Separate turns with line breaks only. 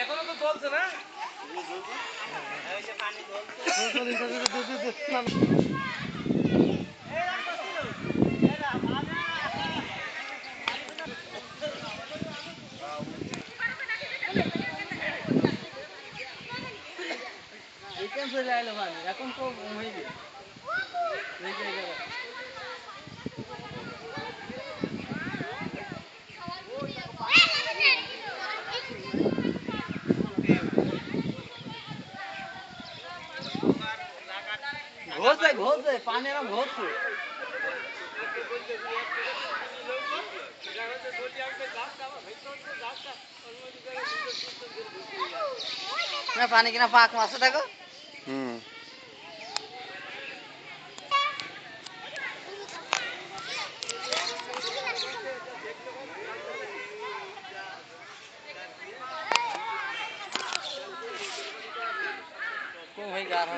এখনও তো চলছে না?
এখন তো হয়ে গেছে ঘোষে ঘোষে পানি এরকম ঘোষে। পানি কিনা পাক মাছে দেখো।
হুম।
কম হয়ে যার